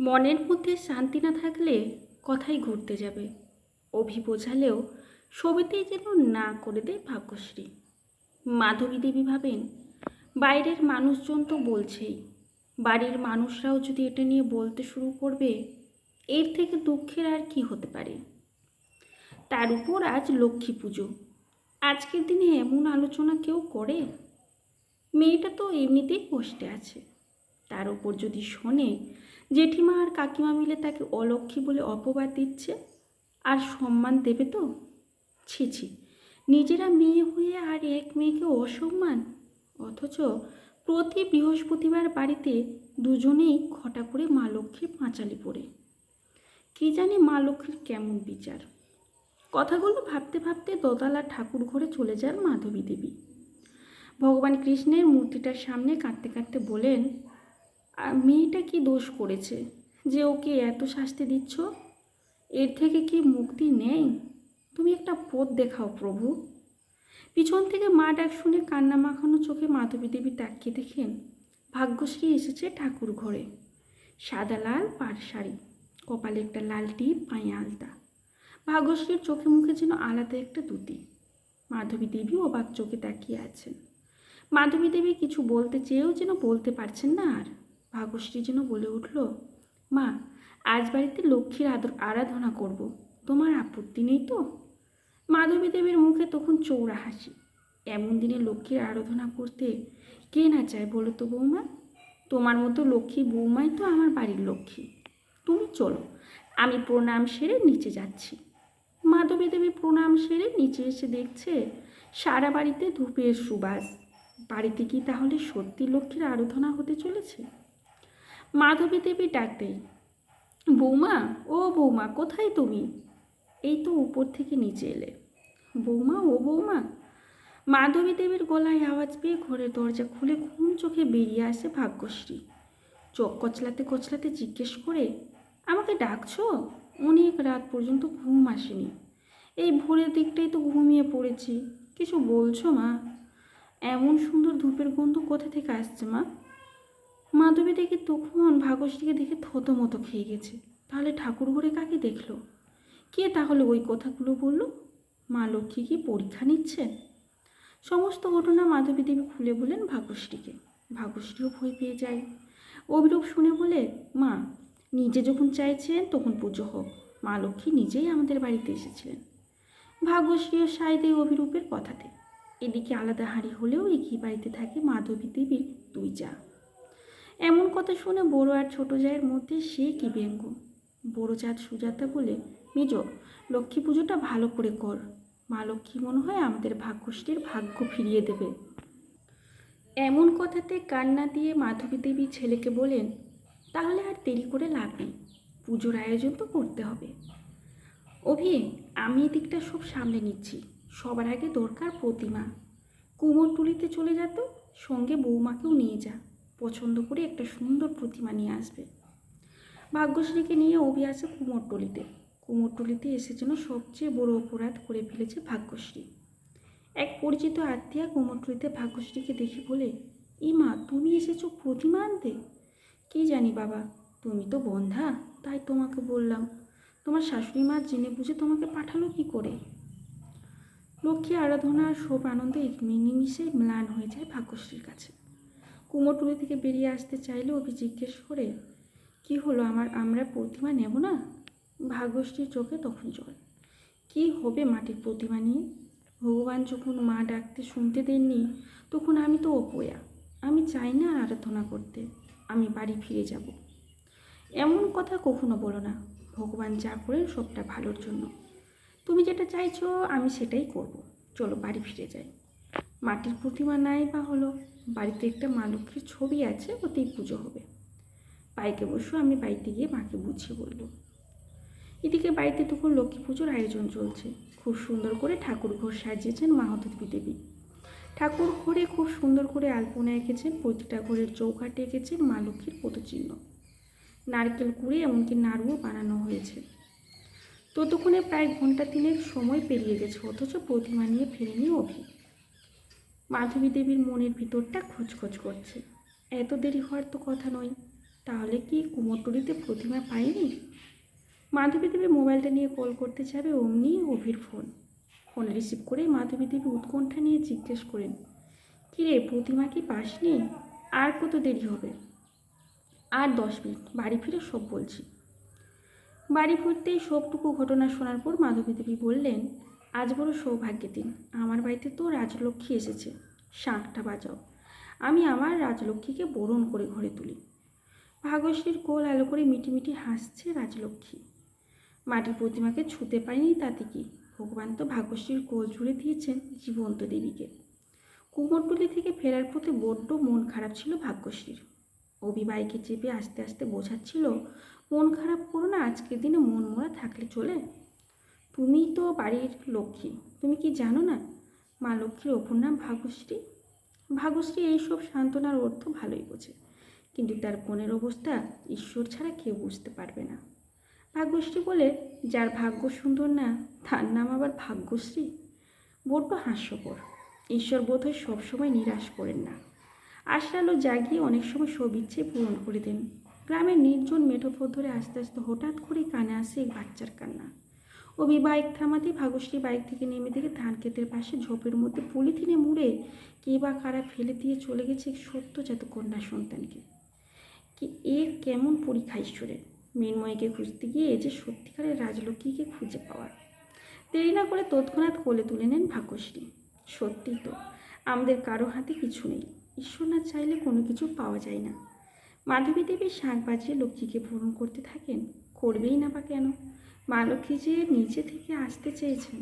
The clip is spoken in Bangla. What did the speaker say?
মনের মধ্যে শান্তি না থাকলে কথাই ঘুরতে যাবে। অভি বোঝালেও সবেতেই যেন না করে দেয় ভাগ্যশ্রী। মাধবী দেবী ভাবেন, বাইরের মানুষজন তো বলছেই। বাড়ির মানুষরাও যদি এটা নিয়ে বলতে শুরু করবে, এর থেকে দুঃখের আর কি হতে পারে? তার উপর আজ লক্ষ্মী পুজো। আজকের দিনে এমন আলোচনা কেউ করে? মেয়েটা তো এমনিতেই কষ্টে আছে। তার উপর যদি শোনে জেঠিমা আর কাকিমা মিলে তাকে অলক্ষ্মী বলে অপবাদ দিচ্ছে আর সম্মান দেবে তো? ছি ছি। নিজেরা মেয়ে হয়ে আর এক মেয়েকে অসম্মান? অথচ প্রতি বৃহস্পতিবার বাড়িতে দুজনেই খটা করে মা লক্ষ্মীর পাঁচালি পড়ে। কি জানি মা লক্ষ্মীর কেমন বিচার? কথাগুলো ভাবতে ভাবতে দোতলা ঠাকুর ঘরে চলে যান মাধবী দেবী। ভগবান কৃষ্ণের মূর্তিটার সামনে কাঁদতে কাঁদতে বলেন "আর মেয়েটা কি দোষ করেছে যে ওকে এত শাস্তি দিচ্ছ? এর থেকে কি মুক্তি নেই? তুমি একটা পথ দেখাও প্রভু। পিছন থেকে মা ডাক শুনে কান্না মাখানো চোখে মাধবী দেবী তাকিয়ে দেখেন ভাগ্যশ্রী এসেছে ঠাকুর ঘরে। সাদা লাল পাড় শাড়ি, কপালে একটা লাল টিপ, পায়ে আলতা। ভাগ্যশ্রীর চোখে মুখে যেন আলাদা একটা দুটি। মাধবী দেবী অবাক চোখে তাকিয়ে আছেন। মাধবী দেবী কিছু বলতে চেয়েও যেন বলতে পারছেন না আর। ভাগ্যশ্রী যেন বলে উঠল, মা, আজ বাড়িতে লক্ষ্মীর আদর, আরাধনা করব। তোমার আপত্তি নেই তো? মাধবী দেবীর মুখে তখন চৌড়া হাসি। এমন দিনে লক্ষ্মীর আরাধনা করতে কে না চায় বলো তো বৌমা? তোমার মতো লক্ষ্মী বৌমাই তো আমার বাড়ির লক্ষ্মী। তুমি চলো, আমি প্রণাম সেরে নিচে যাচ্ছি। মাধবী দেবী প্রণাম সেরে নিচে এসে দেখছে, সারা বাড়িতে ধূপের সুবাস। বাড়িতে কি তাহলে সত্যি লক্ষ্মীর আরাধনা হতে চলেছে? মাধবী দেবী ডাক বৌমা, ও বৌমা, কোথায় তুমি? এই তো উপর থেকে নিচে এলে। বৌমা, ও বৌমা। মাধবী দেবীর গলায় আওয়াজ পেয়ে ঘরের দরজা খুলে ঘুম চোখে বেরিয়ে আসে ভাগ্যশ্রী। চোখ কচলাতে কচলাতে জিজ্ঞেস করে, আমাকে ডাকছো? অনেক রাত পর্যন্ত ঘুম আসেনি। এই ভোরের দিকটাই তো ঘুমিয়ে পড়েছি। কিছু বলছো মা? এমন সুন্দর ধূপের গন্ধ কোথা থেকে আসছে মা? মাধবী দেখে তখন ভাগশ্রীকে দেখে থতমতো খেয়ে গেছে। তাহলে ঠাকুর ঘরে কাকে দেখল? কে তাহলে ওই কথাগুলো বলল? মা লক্ষ্মী কি পরীক্ষা নিচ্ছেন? সমস্ত ঘটনা মাধবী দেবী খুলে বলেন ভাগশ্রীকে ভাগশ্রীও ভয় পেয়ে যায়। অভিরূপ শুনে বলে, মা, নিজে যখন চাইছেন তখন পুজো হোক। মা লক্ষ্মী নিজেই আমাদের বাড়িতে এসেছিলেন। ভাগ্যশ্রীও সায় দেয় অভিরূপের কথাতে। এদিকে আলাদা হাঁড়ি হলেও একই বাড়িতে থাকে মাধবী দেবীর দুই যা। এমন কথা শুনে বড় আর ছোট জায়ের মধ্যে সে কি ব্যঙ্গ? বড় চাঁদ সুজাতা বলে, মেজ, লক্ষ্মী পুজোটা ভালো করে কর। মা লক্ষ্মী মনে হয় আমাদের ভাগ্যশ্রীর ভাগ্য ফিরিয়ে দেবে। এমন কথাতে কান্না দিয়ে মাধবী দেবী ছেলেকে বলেন, তাহলে আর দেরি করে লাভ নেই। পুজোর আয়োজন তো করতে হবে। অভি, আমি এদিকটা সব সামলে নিচ্ছি। সবার আগে দরকার প্রতিমা। কুমোরটুলিতে চলে যা তো, সঙ্গে বৌমাকেও নিয়ে যা। পছন্দ করে একটা সুন্দর প্রতিমা নিয়ে আসবে। ভাগ্যশ্রীকে নিয়ে অভি আসে কুমোরটুলিতে কুমোরটুলিতে এসে যেন সবচেয়ে বড় অপরাধ করে ফেলেছে ভাগ্যশ্রী। এক পরিচিত আত্মীয়া কুমোরটুলিতে ভাগ্যশ্রীকে দেখে বলে ইমা তুমি এসেছ প্রতিমা আনতে? কী জানি বাবা, তুমি তো বন্ধা, তাই তোমাকে বললাম। তোমার শাশুড়ি মা জেনে বুঝে তোমাকে পাঠালো কি করে? লক্ষ্মী আরাধনার সব আনন্দ এক মিনিমিশে ম্লান হয়ে যায় ভাগ্যশ্রীর কাছে। কুমোরটুলি থেকে বেরিয়ে আসতে চাইলে অভি জিজ্ঞেস করে, কি হলো? আমার, আমরা প্রতিমা নেব না? ভাগ্যশ্রীর চোখে তখন জল। কি হবে মাটির প্রতিমা নিয়ে? ভগবান যখন মা ডাকতে শুনতে দেননি, তখন আমি তো অপয়া। আমি চাই না আরাধনা করতে। আমি বাড়ি ফিরে যাব। এমন কথা কখনো বলো না। ভগবান যা করেন সবটা ভালোর জন্য। তুমি যেটা চাইছো আমি সেটাই করব। চলো বাড়ি ফিরে যাই। মাটির প্রতিমা নাই বা হলো? বাড়িতে একটা মা লক্ষ্মীর ছবি আছে, ওতেই পুজো হবে। বাইকে বসো, আমি বাড়িতে গিয়ে মাকে বুঝিয়ে বলব। এদিকে বাড়িতে তখন লক্ষ্মী পুজোর আয়োজন চলছে। খুব সুন্দর করে ঠাকুর ঘর সাজিয়েছেন মাহতী দেবী। ঠাকুর ঘরে খুব সুন্দর করে আলপনা এঁকেছেন, প্রতিটা ঘরের চৌকাটে এঁকেছেন মা লক্ষ্মীর পদচিহ্ন। নারকেল কুড়ে এমনকি নাড়ুও বানানো হয়েছে। ততক্ষণে প্রায় ঘণ্টা তিনেক সময় পেরিয়ে গেছে, অথচ প্রতিমা নিয়ে ফেরেনি অভি মাধবী দেবীর মনের ভিতরটা খোঁজখোঁজ করছে। এত দেরি হওয়ার তো কথা নয়। তাহলে কি কুমোরটুলিতে প্রতিমা পায়নি? মাধবী দেবী মোবাইলটা নিয়ে কল করতে যাবে অমনি অভির ফোন। ফোন রিসিভ করে মাধবী দেবী উৎকণ্ঠা নিয়ে জিজ্ঞেস করেন, কিরে, প্রতিমা কি পাসনি? আর কত দেরি হবে? আর দশ মিনিট, বাড়ি ফিরে সব বলছি। বাড়ি ফিরতেই সবটুকু ঘটনা শোনার পর মাধবী দেবী বললেন আজ বড় সৌভাগ্যের দিন। আমার বাড়িতে তো রাজলক্ষ্মী এসেছে। শাঁখটা বাজাও। আমি আমার রাজলক্ষ্মীকে বরণ করে ঘরে তুলি। ভাগশ্রীর কোল আলো করে মিটিমিটি হাসছে রাজলক্ষ্মী। মাটির প্রতিমাকে ছুতে পায়নি তাতে কি? ভগবান তো ভাগ্যশ্রীর কোল জুড়ে দিয়েছেন জীবন্ত দেবীকে। কুমোরটুলি থেকে ফেরার পথে বড্ড মন খারাপ ছিল ভাগ্যশ্রীর। অভিবাইকে চেপে আস্তে আস্তে বোঝাচ্ছিল, মন খারাপ করো না, আজকের দিনে মন মরা থাকলে চলে। তুমি তো বাড়ির লক্ষ্মী, তুমি কি জানো না মা লক্ষ্মীর অপর নাম ভাগ্যশ্রী? ভাগ্যশ্রী এইসব সান্ত্বনার অর্থ ভালোই বোঝে, কিন্তু তার বোনের অবস্থা ঈশ্বর ছাড়া কেউ বুঝতে পারবে না। ভাগ্যশ্রী বলে, যার ভাগ্য সুন্দর না, তার নাম আবার ভাগ্যশ্রী? বড্ড হাস্যকর। ঈশ্বর বোধহয় সবসময় নিরাশ করেন না। আশালো জাগিয়ে অনেক সময় সব ইচ্ছে পূরণ করে দেন। গ্রামের নির্জন মেঠোপথ ধরে আস্তে আস্তে হঠাৎ করে কানে আসে এক বাচ্চার কান্না। অভি বাইক থামাতে ভাগশ্রী বাইক থেকে নেমে দেখে ধান ক্ষেতের পাশে ঝোপের মধ্যে পলিথিনে মুড়ে কে বা কারা ফেলে দিয়ে চলে গেছে এক সত্যজাত কন্যা সন্তানকে। কি, এ কেমন পরীক্ষা ঈশ্বরের মৃন্ময়ীকে খুঁজতে গিয়ে যে সত্যিকারের রাজলক্ষ্মীকে খুঁজে পাওয়ার। দেরি না করে তৎক্ষণাৎ কোলে তুলে নেন ভাগ্যশ্রী সত্যি তো, আমাদের কারও হাতে কিছু নেই। ঈশ্বর না চাইলে কোনো কিছু পাওয়া যায় না। মাধবী দেবী শাঁখ বাজিয়ে লক্ষ্মীকে পূরণ করতে থাকেন, করবেই না বা কেন? মা লক্ষ্মী যে নিচে থেকে আসতে চেয়েছেন।